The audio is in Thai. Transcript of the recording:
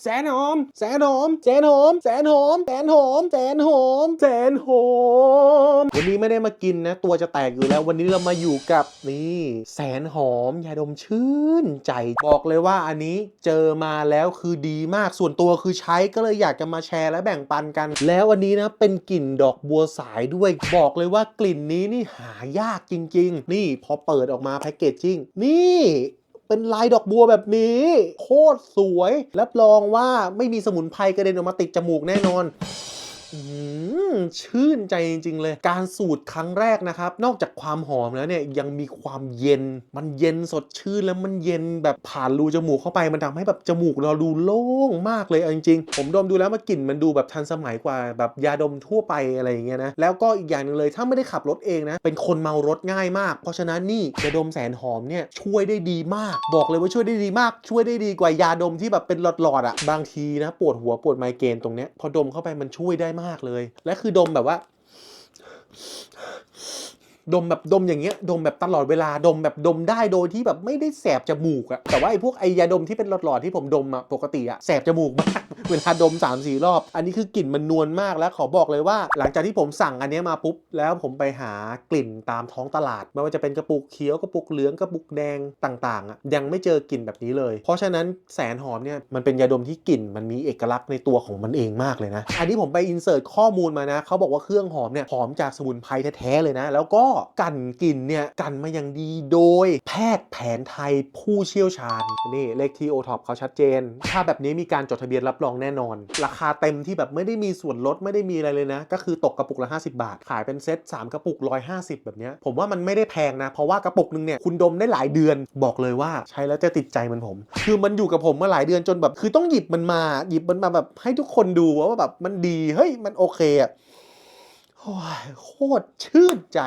แสนหอม แสนหอม แสนหอม แสนหอม แสนหอม แสนหอม แสนหอม วันนี้ไม่ได้มากินนะ ตัวจะแตกอยู่แล้ว วันนี้เรามาอยู่กับนี่ แสนหอมยาดมชื่นใจบอกเลยว่าอันนี้เจอมาแล้วคือดีมากส่วนตัวคือใช้ก็เลยอยากจะมาแชร์และแบ่งปันกัน แล้ววันนี้นะเป็นกลิ่นดอกบัวสายด้วย บอกเลยว่ากลิ่นนี้นี่หายากจริง ๆ นี่พอเปิดออกมาแพ็กเกจจิ้งนี่ เป็นลายดอกบัวแบบนี้ โคตรสวย รับรองว่าไม่มีสมุนไพรกระเด็นออกมาติดจมูกแน่นอน ชื่นใจจริง ๆ เลย การสูตรครั้งแรกนะครับ นอกจากความหอมแล้วเนี่ยยังมีความเย็น มันเย็นสดชื่นแล้วมันเย็นแบบผ่านรูจมูกเข้าไป มันทำให้แบบจมูกเราดูโล่งมากเลยเอาจริงๆ ผมดมดูแล้วมากลิ่นมันดูแบบทันสมัยกว่าแบบยาดมทั่วไปอะไรอย่างเงี้ยนะ แล้วก็อีกอย่างหนึ่งเลยถ้าไม่ได้ขับรถเองนะ เป็นคนเมารถง่ายมาก เพราะฉะนั้นนี่ยาดมแสนหอมเนี่ยช่วยได้ดีมาก บอกเลยว่าช่วยได้ดีมาก ช่วยได้ดีกว่ายาดมที่แบบเป็นหลอดๆอะ บางทีนะปวดหัวปวดไมเกรนตรงเนี้ยพอดมเข้าไปมันช่วยได้มากากเลย และคือดมแบบว่า ดมแบบดมอย่างเงี้ยดมแบบตลอดเวลาดมแบบดมได้โดยที่แบบไม่ได้แสบจมูกอะแต่ว่าไอ้พวกไอยาดมที่เป็นหลอดๆที่ผมดมอะปกติอะแสบจมูกมาก เวลาดม3ามสี่รอบ อันนี้คือกลิ่นมันนวลมากแล้วขอบอกเลยว่า หลังจากที่ผมสั่งอันนี้มาปุ๊บแล้วผมไปหากลิ่นตามท้องตลาด ไม่ว่าจะเป็นกระปุกเขียวกระปุกเหลืองกระปุกแดงต่างๆอะยังไม่เจอกลิ่นแบบนี้เลย เพราะฉะนั้นแสนหอมเนี่ยมันเป็นยาดมที่กลิ่นมันมีเอกลักษณ์ในตัวของมันเองมากเลยนะอันนี้ผมไปอินเสิร์ตข้อมูลมานะเขาบอกว่าเครื่องหอมเนี่ยหอมจากสมุนไพรแท้ๆเลยนะ แล้วก็กันกลิ่นเนี่ยกันมาอย่างดีโดย แพทย์แผนไทยผู้เชี่ยวชาญนี่เลขที่โอท็อปเขาชัดเจน ถ้าแบบนี้มีการจดทะเบียนรับรองแน่นอน ราคาเต็มที่แบบไม่ได้มีส่วนลดไม่ได้มีอะไรเลยนะ ก็คือตกกระปุกละ 50 บาท ขายเป็นเซต3 กระปุก 150 แบบนี้ผมว่ามันไม่ได้แพงนะ เพราะว่ากระปุกนึงเนี่ยคุณดมได้หลายเดือนบอกเลยว่าใช้แล้วจะติดใจเหมันผม คือมันอยู่กับผมมาหลายเดือนจนแบบ คือต้องหยิบมันมาหยิบมันมาแบบให้ทุกคนดูว่าแบบมันดีเฮ้ยมันโอเคอะ โคตรชื่นใจ